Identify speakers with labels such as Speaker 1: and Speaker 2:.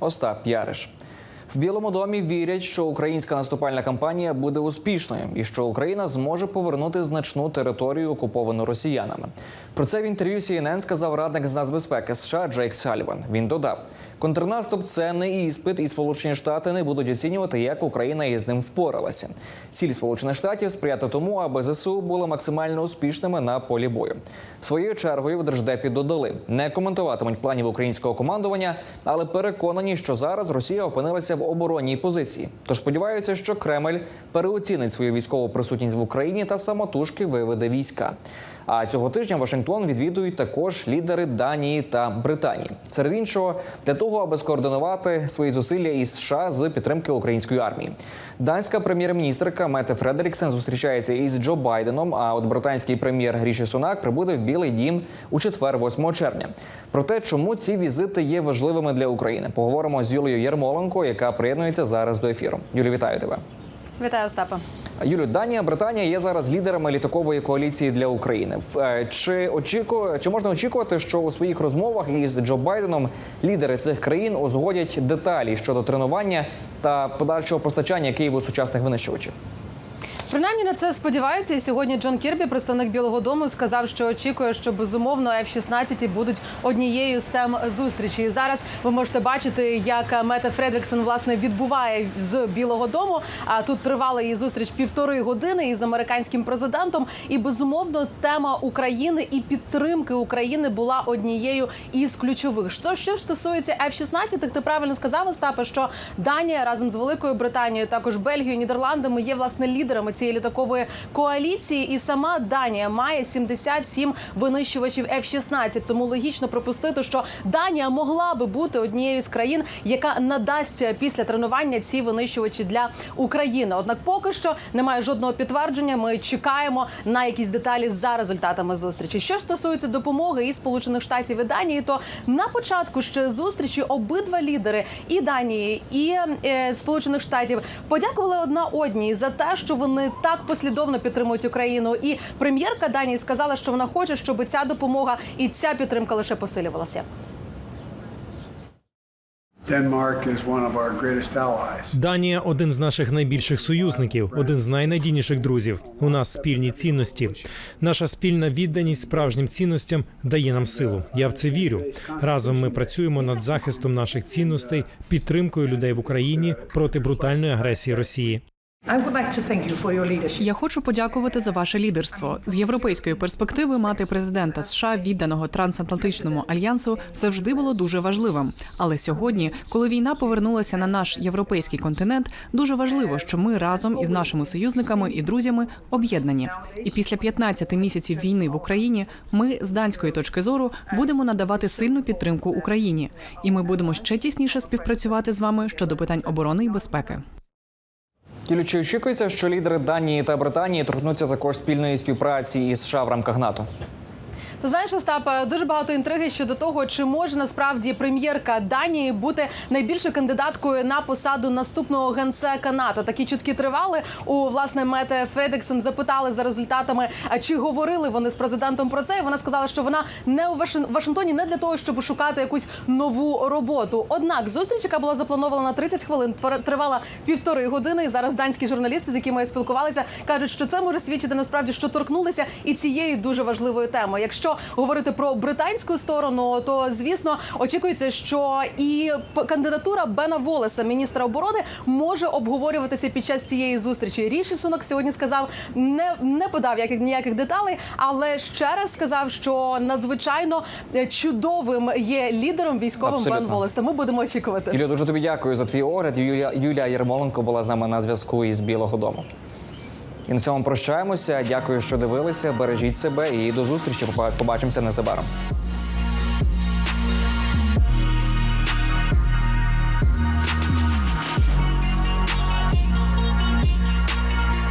Speaker 1: Остап Яриш. В Білому домі вірять, що українська наступальна кампанія буде успішною і що Україна зможе повернути значну територію, окуповану росіянами. Про це в інтерв'ю CNN сказав радник з нацбезпеки США Джейк Саліван. Він додав: контрнаступ це не іспит, і Сполучені Штати не будуть оцінювати, як Україна із ним впоралася. Ціль Сполучених Штатів сприяти тому, аби ЗСУ були максимально успішними на полі бою. Своєю чергою в держдепі додали не коментуватимуть планів українського командування, але переконані, що зараз Росія опинилася в оборонній позиції. Тож сподіваються, що Кремль переоцінить свою військову присутність в Україні та самотужки виведе війська. А цього тижня Вашингтон відвідують також лідери Данії та Британії. Серед іншого, для того, аби скоординувати свої зусилля із США з підтримки української армії. Данська прем'єр-міністрка Мете Фредеріксен зустрічається із Джо Байденом. А от британський прем'єр Ріші Сунак прибуде в Білий Дім у четвер, 8 червня. Про те, чому ці візити є важливими для України, поговоримо з Юлією Ярмоленко, яка приєднується зараз до ефіру. Юлі, вітаю тебе.
Speaker 2: Вітаю, Остапа.
Speaker 1: Юлю, Данія, Британія є зараз лідерами літакової коаліції для України. Е, Чи очікує, чи можна очікувати, що у своїх розмовах із Джо Байденом лідери цих країн узгодять деталі щодо тренування та подальшого постачання Києву сучасних винищувачів?
Speaker 2: Принаймні на це сподіваються. І сьогодні Джон Кірбі, представник Білого Дому, сказав, що очікує, що безумовно F-16 будуть однією з тем зустрічі. І зараз ви можете бачити, як Мета Фредріксон власне відбуває з Білого Дому. А тут тривала її зустріч півтори години із американським президентом. І безумовно тема України і підтримки України була однією із ключових. Що що стосується F-16, ти правильно сказав, Остапе, що Данія разом з Великою Британією, також Бельгією, Нідерландами є власне лідерами цієї літакової коаліції. І сама Данія має 77 винищувачів F-16. Тому логічно припустити, що Данія могла би бути однією з країн, яка надасть після тренування ці винищувачі для України. Однак, поки що немає жодного підтвердження. Ми чекаємо на якісь деталі за результатами зустрічі. Що ж стосується допомоги і Сполучених Штатів і Данії, то на початку ще зустрічі обидва лідери і Данії, і е, Сполучених Штатів подякували одна одній за те, що вони так послідовно підтримують Україну. І прем'єрка Данії сказала, що вона хоче, щоб ця допомога і ця підтримка лише посилювалася.
Speaker 3: Данія один з наших найбільших союзників, один з найнадійніших друзів. У нас спільні цінності. Наша спільна відданість справжнім цінностям дає нам силу. Я в це вірю. Разом ми працюємо над захистом наших цінностей, підтримкою людей в Україні проти брутальної агресії Росії.
Speaker 4: Я хочу подякувати за ваше лідерство. З європейської перспективи мати президента США, відданого трансатлантичному альянсу, завжди було дуже важливим. Але сьогодні, коли війна повернулася на наш європейський континент, дуже важливо, що ми разом із нашими союзниками і друзями об'єднані. І після 15 місяців війни в Україні ми з данської точки зору будемо надавати сильну підтримку Україні, і ми будемо ще тісніше співпрацювати з вами щодо питань оборони і безпеки.
Speaker 1: Чи очікується, що лідери Данії та Британії торкнуться також спільної співпраці із США в рамках НАТО?
Speaker 2: Ти знаєш, Остапа, дуже багато інтриги щодо того, чи може насправді прем'єрка Данії бути найбільшою кандидаткою на посаду наступного генсека НАТО. Такі чутки тривали у власне Мете Фредексен. Запитали за результатами, а чи говорили вони з президентом про це. І вона сказала, що вона не у Вашин- Вашингтоні не для того, щоб шукати якусь нову роботу. Однак зустріч, яка була запланована на 30 хвилин, тривала півтори години. І зараз данські журналісти, з якими я спілкувалася, кажуть, що це може свідчити насправді, що торкнулися і цієї дуже важливої теми. Якщо говорити про британську сторону, то звісно очікується, що і кандидатура Бена Волеса, міністра оборони, може обговорюватися під час цієї зустрічі. Ріші Сунок сьогодні сказав, не, не подав яких ніяких деталей, але ще раз сказав, що надзвичайно е, чудовим є лідером військовим
Speaker 1: Абсолютно.
Speaker 2: Бен Волес. Тому будемо очікувати.
Speaker 1: Юлія, дуже тобі дякую за твій огляд. Юлія, Юлія Єрмоленко була з нами на зв'язку із Білого Дому. І на цьому прощаємося. Дякую, що дивилися. Бережіть себе і до зустрічі. Побачимося незабаром.